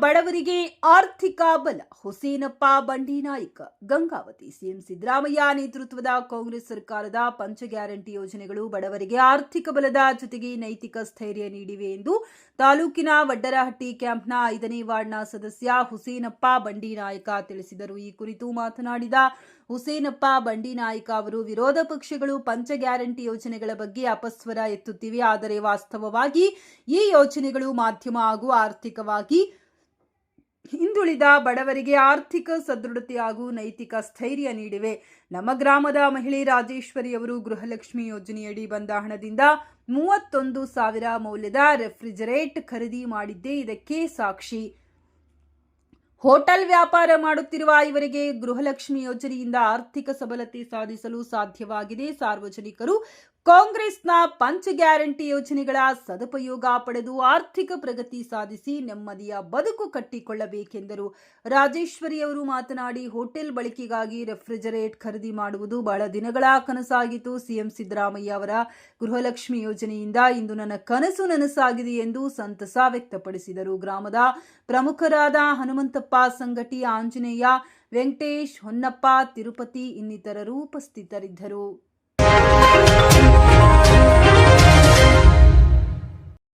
ಬಡವರಿಗೆ ಆರ್ಥಿಕ ಬಲ. ಹುಸೇನಪ್ಪ ಬಂಡಿನಾಯ್ಕ. ಗಂಗಾವತಿ ಸಿಎಂ ಸಿದ್ದರಾಮಯ್ಯ ನೇತೃತ್ವದ ಕಾಂಗ್ರೆಸ್ ಸರ್ಕಾರದ ಪಂಚ ಗ್ಯಾರಂಟಿ ಯೋಜನೆಗಳು ಬಡವರಿಗೆ ಆರ್ಥಿಕ ಬಲದ ಜೊತೆಗೆ ನೈತಿಕ ಸ್ಥೈರ್ಯ ನೀಡಿವೆ ಎಂದು ತಾಲೂಕಿನ ವಡ್ಡರಹಟ್ಟಿ ಕ್ಯಾಂಪ್ನ ಐದನೇ ವಾರ್ಡ್ನ ಸದಸ್ಯ ಹುಸೇನಪ್ಪ ಬಂಡಿನಾಯಕ ತಿಳಿಸಿದರು. ಈ ಕುರಿತು ಮಾತನಾಡಿದ ಹುಸೇನಪ್ಪ ಬಂಡಿನಾಯಕ ಅವರು, ವಿರೋಧ ಪಕ್ಷಗಳು ಪಂಚ ಗ್ಯಾರಂಟಿ ಯೋಜನೆಗಳ ಬಗ್ಗೆ ಅಪಸ್ವರ ಎತ್ತುತ್ತಿವೆ. ಆದರೆ ವಾಸ್ತವವಾಗಿ ಈ ಯೋಜನೆಗಳು ಮಾಧ್ಯಮ ಹಾಗೂ ಆರ್ಥಿಕವಾಗಿ ಹಿಂದುಳಿದ ಬಡವರಿಗೆ ಆರ್ಥಿಕ ಸದೃಢತೆ ಹಾಗೂ ನೈತಿಕ ಸ್ಥೈರ್ಯ ನೀಡಿವೆ. ನಮ್ಮ ಗ್ರಾಮದ ಮಹಿಳೆ ರಾಜೇಶ್ವರಿ ಅವರು ಗೃಹಲಕ್ಷ್ಮಿ ಯೋಜನೆಯಡಿ ಬಂದ ಹಣದಿಂದ ಮೂವತ್ತೊಂದು ಸಾವಿರ ಮೌಲ್ಯದ ರೆಫ್ರಿಜರೇಟ್ ಖರೀದಿ ಮಾಡಿದ್ದೇ ಇದಕ್ಕೆ ಸಾಕ್ಷಿ. ಹೋಟೆಲ್ ವ್ಯಾಪಾರ ಮಾಡುತ್ತಿರುವ ಇವರಿಗೆ ಗೃಹಲಕ್ಷ್ಮಿ ಯೋಜನೆಯಿಂದ ಆರ್ಥಿಕ ಸಬಲತೆ ಸಾಧಿಸಲು ಸಾಧ್ಯವಾಗಿದೆ. ಸಾರ್ವಜನಿಕರು ಕಾಂಗ್ರೆಸ್ನ ಪಂಚ ಗ್ಯಾರಂಟಿ ಯೋಜನೆಗಳ ಸದುಪಯೋಗ ಪಡೆದು ಆರ್ಥಿಕ ಪ್ರಗತಿ ಸಾಧಿಸಿ ನೆಮ್ಮದಿಯ ಬದುಕು ಕಟ್ಟಿಕೊಳ್ಳಬೇಕೆಂದರು. ರಾಜೇಶ್ವರಿ ಅವರು ಮಾತನಾಡಿ, ಹೋಟೆಲ್ ಬಳಕೆಗಾಗಿ ರೆಫ್ರಿಜರೇಟ್ ಖರೀದಿ ಮಾಡುವುದು ಬಹಳ ದಿನಗಳ ಕನಸಾಗಿತ್ತು. ಸಿಎಂ ಸಿದ್ದರಾಮಯ್ಯ ಅವರ ಗೃಹಲಕ್ಷ್ಮಿ ಯೋಜನೆಯಿಂದ ಇಂದು ನನ್ನ ಕನಸು ನನಸಾಗಿದೆ ಎಂದು ಸಂತಸ ವ್ಯಕ್ತಪಡಿಸಿದರು. ಗ್ರಾಮದ ಪ್ರಮುಖರಾದ ಹನುಮಂತಪ್ಪ, ಸಂಗಟಿ ಆಂಜನೇಯ, ವೆಂಕಟೇಶ್ ಹೊನ್ನಪ್ಪ, ತಿರುಪತಿ ಇನ್ನಿತರರು ಉಪಸ್ಥಿತರಿದ್ದರು.